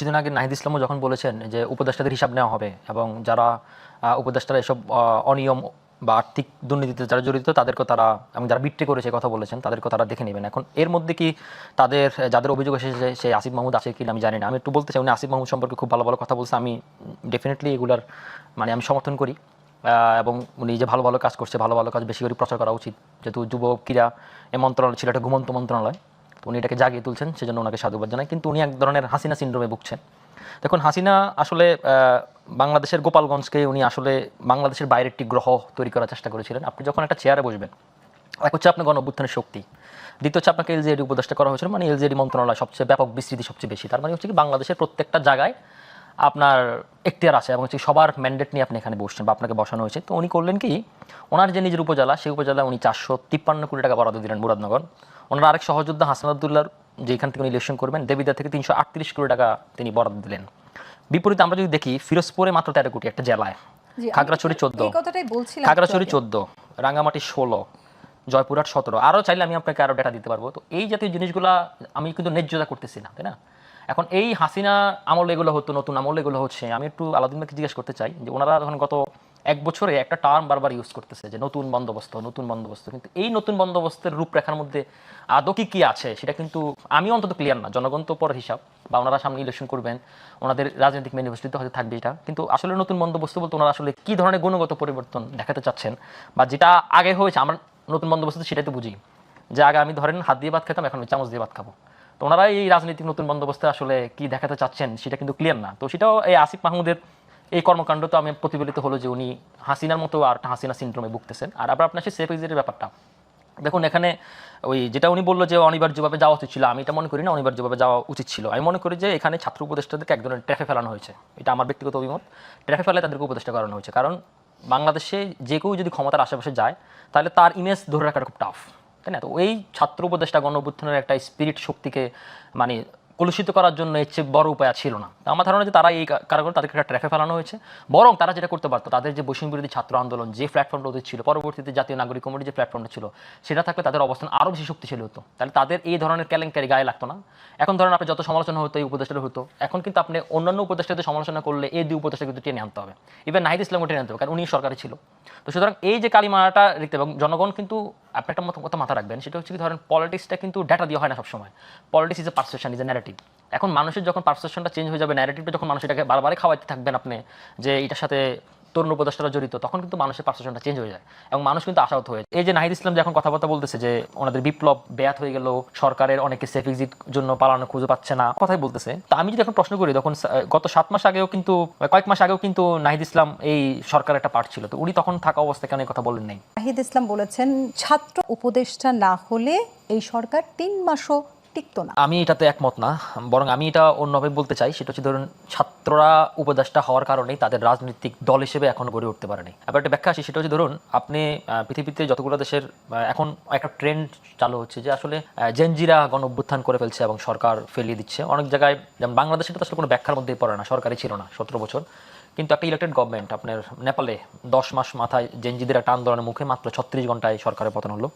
কিছুদিন আগে নাহিদ ইসলামও যখন বলেছেন যে উপদেষ্টাদের হিসাব নেওয়া হবে এবং যারা উপদেষ্টারা এসব অনিয়ম বা আর্থিক দুর্নীতিতে যারা জড়িত তাদেরকে তারা, এবং যারা বিক্রি করেছে কথা বলেছেন তাদেরকে তারা দেখে নেবেন। এখন এর মধ্যে কি তাদের, যাদের অভিযোগ এসেছে সে আসিফ মাহমুদ আছে কিনা আমি জানি না। আমি একটু বলতে চাই, উনি আসিফ মাহমুদ সম্পর্কে খুব ভালো ভালো কথা বলছে, আমি ডেফিনেটলি এগুলার মানে আমি সমর্থন করি। এবং উনি যে ভালো ভালো কাজ করছে, ভালো ভালো কাজ বেশি করে প্রচার করা উচিত। যেহেতু যুব ক্রীড়া এ মন্ত্রণালয় ছিল, একটা ঘুমন্ত মন্ত্রণালয়। উনি এটাকে জাগিয়ে তুলছেন, সেজন্য ওনাকে সাধুবাদ জানায় কিন্তু উনি এক ধরনের হাসিনা সিন্ড্রোমে ভুগছেন। দেখুন, হাসিনা আসলে বাংলাদেশের গোপালগঞ্জকে উনি আসলে বাংলাদেশের বাইরে একটি গ্রহ তৈরি করার চেষ্টা করেছিলেন। আপনি যখন একটা চেয়ারে বসবেন, এক হচ্ছে আপনার গণ অভ্যুত্থানের শক্তি। দ্বিতীয় হচ্ছে আপনাকে এলজিএডি উপদেষ্টা করা হয়েছিল মানে এলজিএডি মন্ত্রণালয় সবচেয়ে ব্যাপক বিস্তৃতি সবচেয়ে বেশি। তার মানে হচ্ছে কি, বাংলাদেশের প্রত্যেকটা জায়গায় আপনার এখতিয়ার আছে এবং হচ্ছে সবার ম্যান্ডেট নিয়ে আপনি এখানে বসছেন বা আপনাকে বসানো হয়েছে। তো উনি করলেন কি ওনার যে নিজের উপজেলা সেই উপজেলা উনি চারশো তিপ্পান্ন কোটি টাকা বরাদ্দ দিলেন মুরাদনগর। ওনার আরেক সহযোদ্ধা হাসান আবদুল্লার যেখান থেকে উনি ইলেকশন করবেন দেবিদা থেকে তিনশো আটত্রিশ কোটি টাকা তিনি বরাদ্দ দিলেন। বিপরীতে আমরা যদি দেখি ফিরোজপুরে মাত্র তেরো কোটি একটা জেলায়। খাগড়াছড়ি চোদ্দ। খাগড়াছড়ি চোদ্দ রাঙ্গামাটি ষোলো জয়পুরহাট সতেরো। আরও চাইলে আমি আপনাকে আরও ডেটা দিতে পারব। তো এই জাতীয় জিনিসগুলা আমি কিন্তু ন্যায্যতা করতেছি না তাই না? এখন এই হাসিনা আমল এগুলো হতো, নতুন আমল এগুলো হচ্ছে, আমি একটু আলাদিন ভাইকে জিজ্ঞেস করতে চাই যে ওনারা যখন গত এক বছরে একটা টার্ম বারবার ইউজ করতেছে যে নতুন বন্দোবস্ত নতুন বন্দোবস্ত, কিন্তু এই নতুন বন্দোবস্তের রূপরেখার মধ্যে আদৌ কি কি আছে সেটা কিন্তু আমি অন্তত ক্লিয়ার না, জনগণ তো পরের হিসাব বা ওনারা সামনে ইলেকশন করবেন, ওনাদের রাজনৈতিক ম্যানিফেস্টোতে হয়তো থাকবে এটা, কিন্তু আসলে নতুন বন্দোবস্ত বলতে ওনারা আসলে কি ধরনের গুণগত পরিবর্তন দেখাতে চাচ্ছেন বা যেটা আগে হয়েছে, আমার নতুন বন্দোবস্ত সেটাই তো বুঝি, যে আগে আমি ধরেন হাত দিয়ে ভাত খেতাম, এখন চামচ দিয়ে ভাত খাব। তো ওনারা এই রাজনৈতিক নতুন বন্দোবস্তে আসলে কি দেখাতে চাচ্ছেন সেটা কিন্তু ক্লিয়ার না। তো সেটাও এই আসিফ মাহমুদের এই কর্মকাণ্ড তো আমি প্রতিফলিত হলো যে উনি হাসিনার মতো আর হাসিনা সিন্ড্রোমে ভুগতেছেন। আর আবার আপনার সেই সেফ এক্সিটের ব্যাপারটা। দেখুন, এখানে ওই যেটা উনি বলল যে অনিবার্যভাবে যাওয়া উচিত ছিল, আমি এটা মনে করি না অনিবার্যভাবে যাওয়া উচিত ছিল। আমি মনে করি যে এখানে ছাত্র উপদেষ্টাদেরকে এক ধরনের ট্র্যাফে ফেলানো হয়েছে। এটা আমার ব্যক্তিগত অভিমত। ট্র্যাফে ফেলে তাদেরকে উপদেষ্টা করানো হয়েছে। কারণ বাংলাদেশে যে কেউ যদি ক্ষমতার আশেপাশে যায়, তাহলে তার ইমেজ ধরে রাখাটা খুব টাফ তাই না? তো এই ছাত্র উপদেষ্টা গণ অভ্যুত্থানের একটা স্পিরিট শক্তিকে মানে কলুষিত করার জন্য এর চেয়ে বড় উপায় ছিল না। আমার ধারণা যে তারা এই কারণে তাদেরকে একটা ট্র্যাফে ফেলানো হয়েছে। বরং তারা যেটা করতে পারতো, তাদের যে বৈষম্য বিরোধী ছাত্র আন্দোলন, যে প্ল্যাটফর্মটা ওদের ছিল, পরবর্তীতে জাতীয় নাগরিক কমিটি যে প্ল্যাটফর্মটা ছিল, সেটা থাকলে তাদের অবস্থান আরও বেশি শক্তিশালী হতো। তাহলে তাদের এই ধরনের কেলেঙ্কারি গায়ে লাগতো না। এখন ধরেন আপনি যত সমালোচনা হতো, এই উপদেষ্টাটা হতো, এখন কিন্তু আপনি অন্যান্য উপদেষ্টাদের সমালোচনা করলে এই দুই উপদেষ্টা কিন্তু টেনে আনতে হবে। ইভেন নাহিদ ইসলামকে টেনে আনতে হবে, কারণ উনি সরকারে ছিল। তো সুতরাং এই যে কালিমাটা হবে, এবং জনগণ কিন্তু আপনি একটা মতো কথা মাথা রাখবেন, সেটা হচ্ছে কি ধরেন পলিটিক্সটা কিন্তু ডেটা দিয়ে হয় না সবসময়। Politics is a perception is a narrative এখন মানুষের যখন পারসেপশনটা চেঞ্জ হয়ে যাবে ন্যারেটিভটা যখন মানুষ এটাকে বারবারই খাওয়াইতে থাকবেন আপনি, যে এটার সাথে তরুণ উপদেষ্টারা জড়িত, তখন কিন্তু মানুষের পারসেপশনটা চেঞ্জ হয়ে যায় এবং মানুষ কিন্তু আশাহত হয়ে যায়। এই যে নাহিদ ইসলাম যে এখন কথাবার্তা বলতেছে যে ওনাদের বিপ্লব ব্যাত হয়ে গেল, সরকারের অনেকে সেফ এক্সিট জন্য পালানো খুঁজে পাচ্ছে না, কথাই বলতেছে। তা আমি যদি এখন প্রশ্ন করি, তখন গত সাত মাস আগেও কিন্তু, কয়েক মাস আগেও কিন্তু নাহিদ ইসলাম এই সরকারের একটা পার্ট ছিল। তো উনি তখন থাকা অবস্থায় কেন কথা বলেন নাই? নাহিদ ইসলাম বলেছেন, ছাত্র উপদেষ্টা না হলে এই সরকার তিন মাসও টিকতো না। আমি এটাতে একমত না, বরং আমি এটা অন্যভাবে বলতে চাই, সেটা হচ্ছে ধরুন ছাত্ররা উপদেষ্টা হওয়ার কারণেই তাদের রাজনৈতিক দল হিসেবে এখন গড়ে উঠতে পারেনি। আবার একটা ব্যাখ্যা আসি সেটা হচ্ছে ধরুন আপনি পৃথিবীতে যতগুলো দেশের এখন একটা ট্রেন্ড চালু হচ্ছে যে আসলে জেনজিরা গণ অভ্যুত্থান করে ফেলছে এবং সরকার ফেলিয়ে দিচ্ছে। অনেক জায়গায়, যেমন বাংলাদেশে তো আসলে কোনো ব্যাখ্যার মধ্যেই পড়ে না, সরকারই ছিল না সতেরো বছর। কিন্তু একটা ইলেক্টেড গভর্নমেন্ট আপনার নেপালে দশ মাস মাথায় জেনজিদের একটা আন্দোলনের মুখে মাত্র ছত্রিশ ঘন্টায় সরকারের পতন হলো।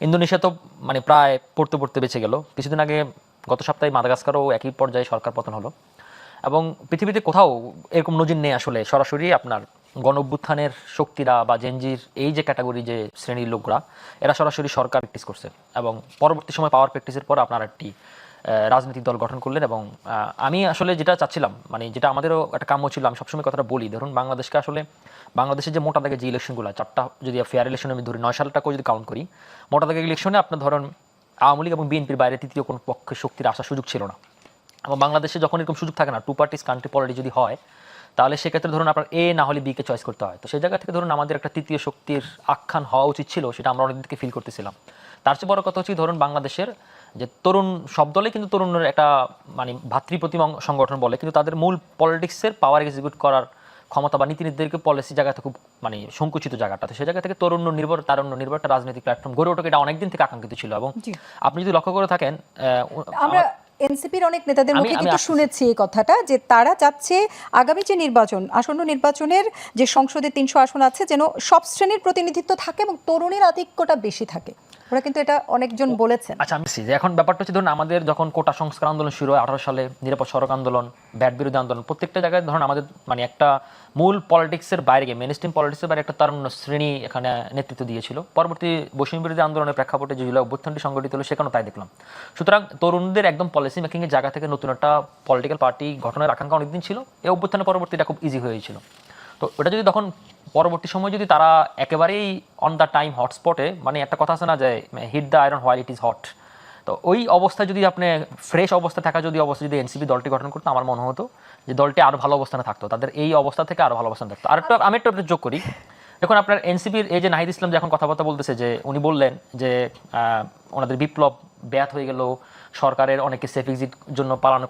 ইন্দোনেশিয়া তো মানে প্রায় পড়তে পড়তে বেঁচে গেল। কিছুদিন আগে গত সপ্তাহে মাদাগাস্কারও একই পর্যায়ে সরকার পতন হলো। এবং পৃথিবীতে কোথাও এরকম নজির নেই আসলে, সরাসরি আপনার গণ অভ্যুত্থানের শক্তিরা বা জেনজির এই যে ক্যাটাগরি যে শ্রেণির লোকরা, এরা সরাসরি সরকার প্র্যাকটিস করছে। এবং পরবর্তী সময় পাওয়ার প্র্যাকটিসের পর আপনার একটি রাজনৈতিক দল গঠন করলেন এবং আমি আসলে যেটা চাচ্ছিলাম মানে যেটা আমাদেরও একটা কাম্য ছিল, আমি সবসময় কথাটা বলি। ধরুন বাংলাদেশকে আসলে, বাংলাদেশের যে মোটা দাগে যে ইলেকশনগুলো, চারটা যদি ফেয়ার ইলেকশন আমি ধরি, নয় সালটাকেও যদি কাউন্ট করি, মোটা দাগে ইলেকশনে আপনার ধরুন আওয়ামী লীগ এবং বিএনপির বাইরে তৃতীয় কোনো পক্ষের শক্তির আসার সুযোগ ছিল না। এবং বাংলাদেশে যখন এরকম সুযোগ থাকে না টু পার্টিস কান্ট্রি পলিটি যদি হয়, তাহলে সেক্ষেত্রে ধরুন আপনার এ না হলে বিকে চয়েস করতে হয়। তো সেই জায়গা থেকে ধরুন আমাদের একটা তৃতীয় শক্তির আখ্যান হওয়া উচিত ছিল, সেটা আমরা অনেক দিকে ফিল করতেছিলাম। তার চেয়ে বড় কথা হচ্ছে ধরুন বাংলাদেশের যে তরুণ সব দলে কিন্তু তরুণের একটা মানে ভাতৃপ্রতিম সংগঠন বলে। কিন্তু তাদের মূল পলিটিক্সের পাওয়ার এক্সিকিউট করার ক্ষমতা বা নীতি নির্ধারিত পলিসি জায়গাতে খুব মানে সংকুচিত জায়গাটা তো সেই জায়গা থেকে তরুণ নির্ভর তারুণ্য নির্ভর একটা রাজনৈতিক প্ল্যাটফর্ম গড়ে ওঠে এটা অনেকদিন থেকে আকাঙ্ক্ষিত ছিল। এবং আপনি যদি লক্ষ্য করে থাকেন আহ, আমরা এনসিপির অনেক নেতাদের মুখে কিন্তু শুনেছি এই কথাটা যে তারা চাচ্ছে আগামী যে নির্বাচন আসন্ন নির্বাচনের যে সংসদে তিনশো আসন আছে যেন সব শ্রেণির প্রতিনিধিত্ব থাকে এবং তরুণের আধিক্যটা বেশি থাকে। ওরা কিন্তু এটা অনেকজন বলেছেন। আচ্ছা আমি যে এখন ব্যাপারটা হচ্ছে ধরুন আমাদের যখন কোটা সংস্কার আন্দোলন শুরু হয় আঠারো সালে নিরাপদ সড়ক আন্দোলন ব্যাট বিরোধী আন্দোলন প্রত্যেকটা জায়গায় ধরুন আমাদের মানে একটা মূল পলিটিক্সের বাইরে গিয়ে মেন স্ট্রিম পলিটিক্সের বাইরে একটা তারুণ্য শ্রেণি এখানে নেতৃত্ব দিয়েছিল। পরবর্তী বৈষম্য বিরোধী আন্দোলনের প্রেক্ষাপটে যে জুলাই অভ্যুত্থানটি সংগঠিত হলো সেখানেও তাই দেখলাম। সুতরাং তরুণদের একদম পলিসি মেকিংয়ের জায়গা থেকে নতুন একটা পলিটিক্যাল পার্টি গঠনের আকাঙ্ক্ষা অনেকদিন ছিল। এই অভ্যুত্থানের পরবর্তী এটা খুব ইজি হয়েছিল। তো ওটা যদি তখন পরবর্তী সময় যদি তারা একেবারেই অন দ্য টাইম হটস্পটে মানে একটা কথা আছে না যে hit the iron while it is hot তো ওই অবস্থায় যদি আপনি ফ্রেশ অবস্থা থাকা যদি অবস্থা যদি এনসিপি দলটি গঠন করতো, আমার মনে হতো যে দলটি আরও ভালো অবস্থানে থাকতো, তাদের এই অবস্থা থেকে আরও ভালো অবস্থানে থাকতো। আর একটা আমি একটু যোগ করি। দেখুন, আপনার এনসিপির এই যে নাহিদ ইসলাম যে এখন কথাবার্তা বলতেছে যে, উনি বললেন যে ওনাদের বিপ্লব ব্যাথ হয়ে গেল, সরকারের অনেকে সেফ এক্সিট জন্য পালানো